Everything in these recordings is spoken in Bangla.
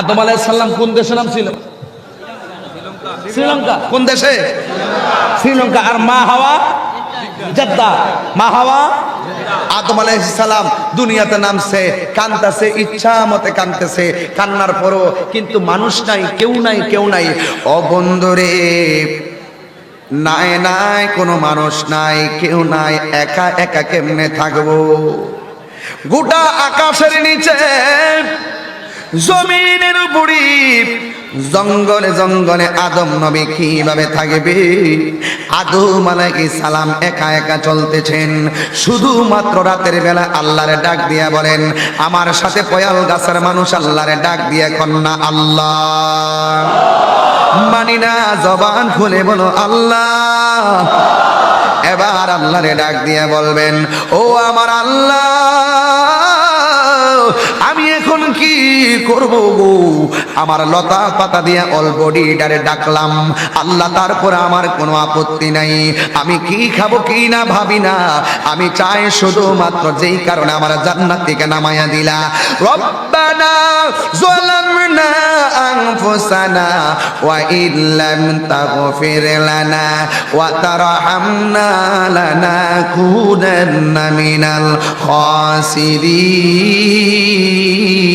আদম আলাইসাল্লাম কোন দেশে নাম ছিল? শ্রীলঙ্কা। কোন দেশে? শ্রীলঙ্কা। আর মা হাওয়া? জেদ্দা। মা হাওয়া? আদম আলাইসালাম দুনিয়াতে নামছে, কানতেছে ইচ্ছা মতে কানতেছে, কান্নার পরও কিন্তু মানুষ নাই, কেউ নাই কেউ নাই। অবন্ধরে নাই নাই, কোনো মানুষ নাই, কেউ নাই, একা একা কেমনে থাকব? গোটা আকাশের নিচে জমিনের উপরে জঙ্গলে জঙ্গলে আদম নবী কীভাবে থাকবে? আদম আলাইহিস সালাম একা একা চলতেছেন। শুধুমাত্র রাতের বেলা আল্লাহরে ডাক দিয়া বলেন, আমার সাথে পয়াল গাছের মানুষ আল্লাহরে ডাক দিয়া কন্যা আল্লাহ। মানি না, জবান খুলে বলো, আল্লাহ। এবার আল্লাহরে ডাক দিয়া বলবেন, ও আমার আল্লাহ কি করব গো? আমার লতা পাতা দিয়ে অল বডিটারে ডাকলাম। আল্লাহ তারপরে আমার কোনো আপত্তি নাই। আমি কি খাব কি না ভাবি না। আমি চাই শুধুমাত্র যেই কারণে আমার জান্নাত থেকে নামাইয়া দিলা। রব্বানা যালামনা আনফুসানা ওয়া ইল্লাম তাগফির লানা ওয়া তারহামনা লানাকুনান্না মিনাল খাসিরিন।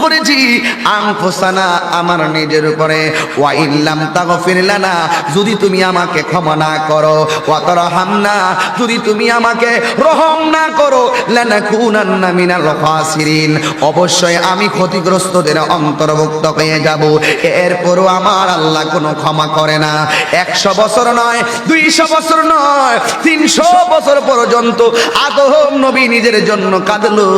করেছি। আনফুসানা আমার নিজের উপরে। ওয়া ইল্লাম তাগফির লানা, যদি তুমি আমাকে ক্ষমা না করো। ওয়া তারহামনা, যদি তুমি আমাকে রহম না করো, লানাকুনান্না মিনাল খাসিরিন। অবশ্যই আমি ক্ষতিগ্রস্তদের অন্তর্ভুক্ত হয়ে যাব। এরপরও আমার আল্লাহ কোনো ক্ষমা করে না। একশো বছর নয়, দুইশো বছর নয়, তিনশো বছর পর্যন্ত আদম নবী নিজের জন্য কাঁদলো।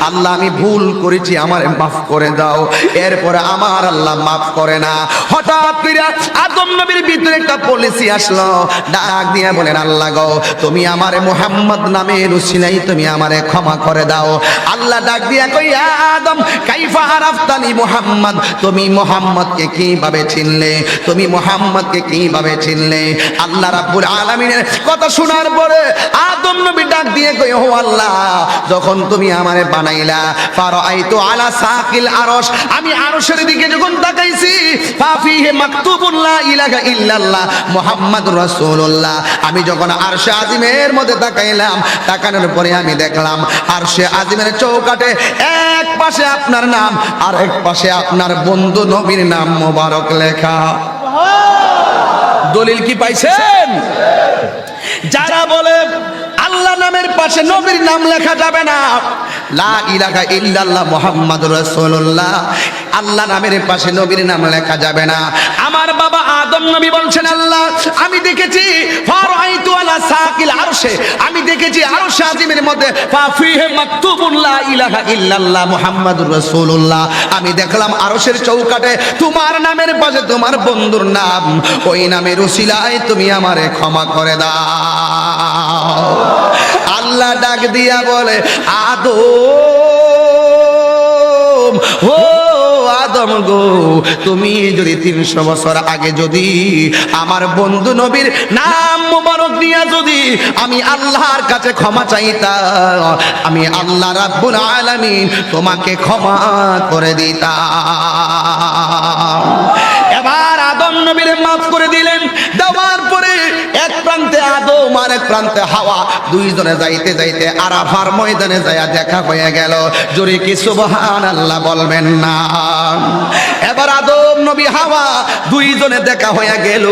আল্লাহ, আমি ভুল করেছি, আমার মাফ করে দাও। এরপরে আমার আল্লাহ মাফ করে না। হঠাৎ করে আদম নবীর ভিতরে একটা পলিসি আসলো। ডাক দিয়ে বলেন, আল্লাহ গো, তুমি আমার মোহাম্মদ নামে রুসিলাই, তুমি আমারে ক্ষমা করে দাও। আল্লাহ ডাক দিয়া কই আদম, কাইফা আরাফতানি মোহাম্মদ? তুমি মোহাম্মদকে কীভাবে চিনলে? তুমি মোহাম্মদকে কীভাবে চিনলে? আল্লাহ রাব্বুল আলামিনের কথা শোনার পরে আদম নবী ডাক দিয়ে কই ও আল্লাহ, যখন তুমি আমারে বানাইলা, ফারাআইতু আলা সাকিল আরশ, আমি আরশের দিকে যখন তাকাইছি ফাফিহে মাকতুবুন লা ইলাহা ইল্লাল্লাহ মুহাম্মাদুর রাসূলুল্লাহ। আমি যখন আরশে আজিমের মধ্যে তাকাইলাম, তাকানোর পরে আমি দেখলাম, আরশে আজিমের চৌকাটে এক পাশে আপনার নাম আর এক পাশে আপনার বন্ধু নবীর নাম মোবারক লেখা। দলিল কি পাইছেন? যারা বলে, আল্লাহ নামের পাশে নবীর নাম লেখা যাবে না। লা ইল্লাল্লাহ আল্লাহ নামের পাশে নবীর নাম লেখা যাবে না। আমার বাবা আদম আল্লাহ, আমি দেখেছি আমি দেখেছি মধ্যে ইলাহা আমি দেখলাম আরশের চৌকাটে তোমার নামের পাশে তোমার বন্ধুর নাম। ওই নামের উসিলায় তুমি আমারে ক্ষমা করে দাও। দিয়া বলে, আদম, ও আদম গো, তুমি যদি তিনশো বছর আগে যদি আমার বন্ধু নবীর নাম মোবারক দিয়া যদি আমি আল্লাহর কাছে ক্ষমা চাইতাম, আমি আল্লাহ রাব্বুল আলামিন তোমাকে ক্ষমা করে দিতাম। এবার আদম নবীর মাফ করে দিলেন। প্রান্তে এক প্রান্তে হাওয়া। দুইজনে যাইতে যাইতে আরাফার ময়দানে যাইয়া দেখা হয়ে গেল। জোরে কি সুবহান আল্লাহ বলবেন না। এবার আদম, নবী, হাওয়া দুইজনে দেখা হয়ে গেল।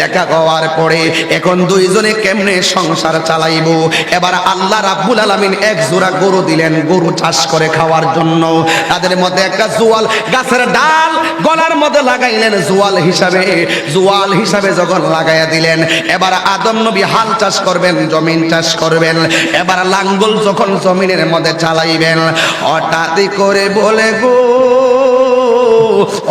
দেখা হওয়ার পরে এখন দুইজনে কেমনে সংসার চালাইবো? এবার আল্লাহ রাব্বুল আলামিন এক জোড়া গরু দিলেন, গরু চাষ করে খাওয়ার জন্য। তাদের মধ্যে একটা জোয়াল গাছের ডাল গলার মধ্যে লাগাইলেন জোয়াল হিসাবে। জোয়াল হিসাবে যখন লাগাইয়া দিলেন, এবার আদম, নবী হাল চাষ করবেন, জমিন চাষ করবেন। এবার লাঙ্গল যখন জমিনের মধ্যে চালাইবেন হঠাৎ করে বলে গো,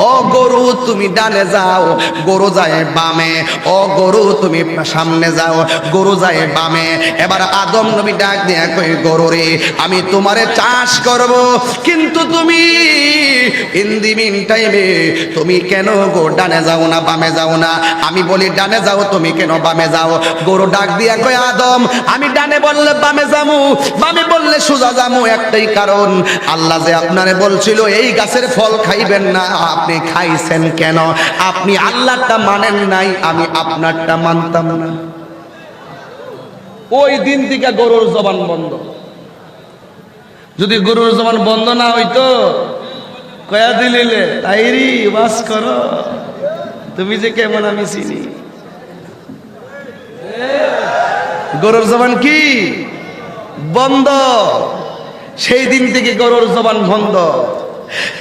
ও গরু তুমি ডানে যাও, গরু যায় বামে, ও গরু তুমি সামনে যাও, গরু যায় বামে। এবার আদম নবী ডাক দিয়া কই গরু রে, আমি তোমারে চাষ করব, কিন্তু তুমি ইন দি মিন টাইমে তুমি কেন গো ডানে যাও না, বামে যাও না? আমি বলি, ডানে যাও, তুমি কেন বামে যাও? গরু ডাক দিয়া কই আদম, আমি ডানে বললে বামে যামু, বামে বললে সোজা যামু। একটাই কারণ, আল্লাহ যে আপনারে বলছিল, এই গাছের ফল খাইবেন না, আপনি খাইছেন কেন? আপনি আল্লাহটা মানেন নাই, আমি আপনারটা মানতাম না। ওই দিন থেকে গরুর জবান বন্ধ। যদি গরুর জবান বন্ধ না হইতো কয়া দিলিলে, তাইরি বাস করো। তুমি যে কেমন আমি চিনি। গরুর জবান কি? বন্ধ। সেই দিন থেকে গরুর জবান বন্ধ।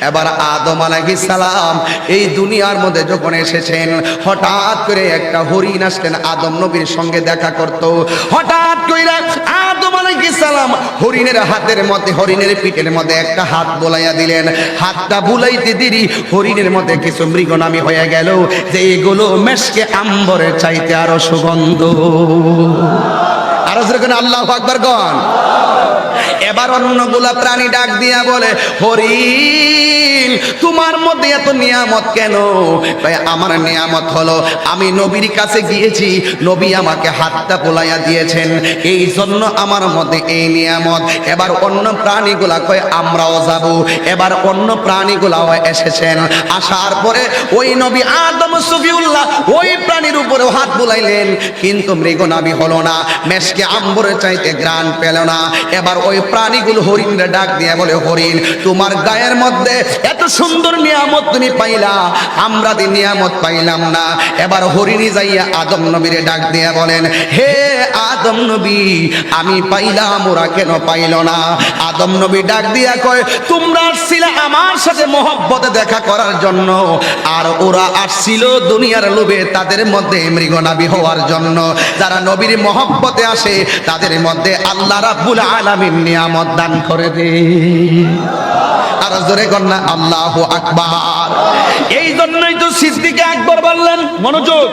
এবার আদম আলাইহিস সালাম এই দুনিয়ার মধ্যে যখন এসেছেন, হঠাৎ করে একটা হরিণ আসলেন আদম নবীর সঙ্গে দেখা করত। হঠাৎ করে আদম আলাইহিস সালাম হরিণের হাতের মধ্যে, হরিণের পিঠের মধ্যে একটা হাত বোলাইয়া দিলেন। হাতটা বুলাইতে দিরি হরিণের মধ্যে কিছু মৃগনামি হয়ে গেল, যে এগুলো মেশকে আম্বরের চাইতে আরও সুগন্ধ। আরও যেরকম আল্লাহ আকবার গন। এবার অন্যগুলা প্রাণী ডাক দিয়া বলে, হরিণ, তোমার মধ্যে এত নিয়ামত কেন? ভাই, আমার নিয়ামত হলো, আমি নবীর কাছে গিয়েছি, নবী আমাকে হাতটা পোলাইয়া দিয়েছেন এই জন্য আমার মধ্যে এই নিয়ামত। এবার অন্য প্রাণীগুলা কয়, আমরাও যাব। এবার অন্য প্রাণীগুলাও এসেছেন। আসার পরে ওই নবী আদম, সফিউল্লাহ, ওই প্রাণীর উপরেও হাত বুলাইলেন, কিন্তু মৃগনাবি হলো না মেশকে আম্বরের চাইতে গ্রান পেল না। এবার ওই প্রাণীগুলো হরিণরা ডাক দিয়ে বলে, হরিণ, তোমার গায়ের মধ্যে এত সুন্দর নিয়ামত তুমি পাইলা। আমরা দি নিয়ামত পাইলাম না। এবার হরিণী যাইয়া আদম নবীরে ডাক দিয়ে বলেন, হে আদম নবী, আমি পাইলাম, ওরা কেন পাইল না? আদম নবী ডাক দিয়া কয়, তোমরা আসছিলে আমার সাথে মহব্বতে দেখা করার জন্য, আর ওরা আসছিল দুনিয়ার লোভে তাদের মধ্যে মৃগনাবি হওয়ার জন্য। যারা নবীর মহব্বতে আসে, তাদের মধ্যে আল্লাহ রাব্বুল আলামিন নিয়ামত দান করে দে। আর জোরে কন্যা আল্লাহ আকবার। এই জন্যই তো সিদ্দিকে আকবর বললেন, মনোযোগ।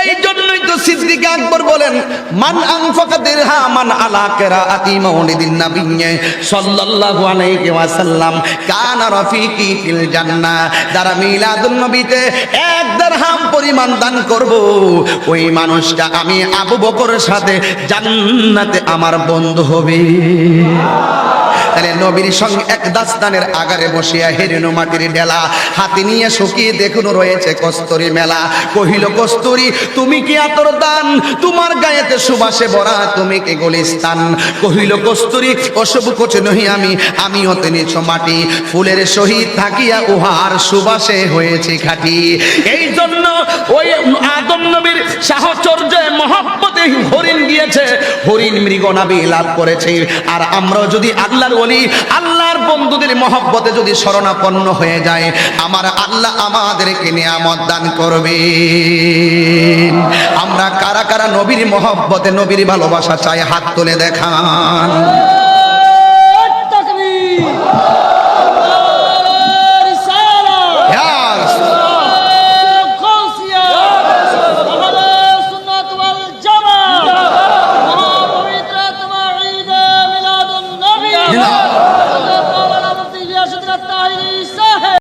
এই জন্যই তো সিদ্দিক আকবর বলেন, মান আনফাকা দিরহামান আলা কিরাআতি মাউলিদিন নাবিয়্যে সাল্লাল্লাহু আলাইহি ওয়াসাল্লাম কানা রাফিকি ফিল জান্নাহ যারা মিলাদুন নবীতে এক দিরহাম পরিমাণ দান করব, ওই মানুষটা আমি আবু বকরের সাথে জান্নাতে আমার বন্ধু হবে। তাহলে নবীর সঙ্গে এক দাস্তানের আগারে বসিয়া হেরেনো মাটির ডেলা হাতে নিয়ে শুকিয়ে দেখুন রয়েছে কস্তুরি মেলা। কহিল, কস্তুরি, তুমি কি আতর দান? তোমার গায়েতে সুবাসে ভরা তুমি কি গলিস্তান? কহিল, কস্তুরি, অশুভ কোচে নহি আমি আমি হতে নিছ মাটি। ফুলের সহিত থাকিয়া উহার সুবাসে হয়েছে খাটি এই জন্য ওই আদম নবীর সাহচর্য মহব্বতে হরিণ গিয়েছে। হরিণ মৃগনাবি লাভ করেছে। আর আমরা যদি আল্লাহর ওলি আল্লাহর বন্ধুদের মহব্বতে যদি শরণাপন্ন হয়ে যায়, আমার আল্লাহ আমাদেরকে নিয়ামত দান করবে আমরা কারা কারা নবীর মহব্বতে, নবীর ভালোবাসা চাই, হাত তুলে দেখান।